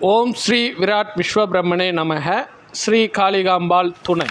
ஓம் ஸ்ரீ விராட் விஸ்வபிரம்மனே நமக. ஸ்ரீ காளிகாம்பாள் துணை.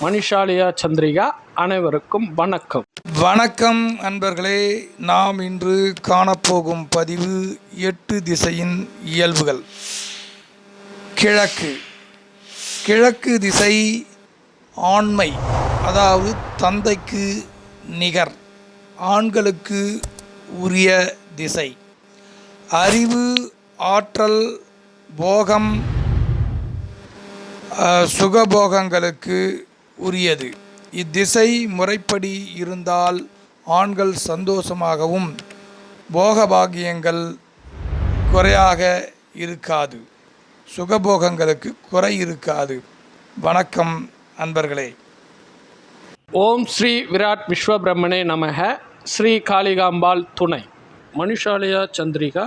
மணிஷாலியா சந்திரிகா அனைவருக்கும் வணக்கம். வணக்கம் அன்பர்களே நாம் இன்று காணப்போகும் பதிவு எட்டு திசையின் இயல்புகள். கிழக்கு. கிழக்கு திசை ஆண்மை அதாவது தந்தைக்கு நிகர் ஆண்களுக்கு உரிய திசை. அறிவு ஆற்றல் போகம் சுகபோகங்களுக்கு உரியது. இத்திசை முறைப்படி இருந்தால் ஆண்கள் சந்தோஷமாகவும் போகபாகியங்கள் குறையாக இருக்காது. சுகபோகங்களுக்கு குறை இருக்காது. வணக்கம் அன்பர்களே. ஓம் ஸ்ரீ விராட் விஸ்வபிரம்மனே நமக. ஸ்ரீ காளிகாம்பாள் துணை. மனுஷாலயா சந்திரிகா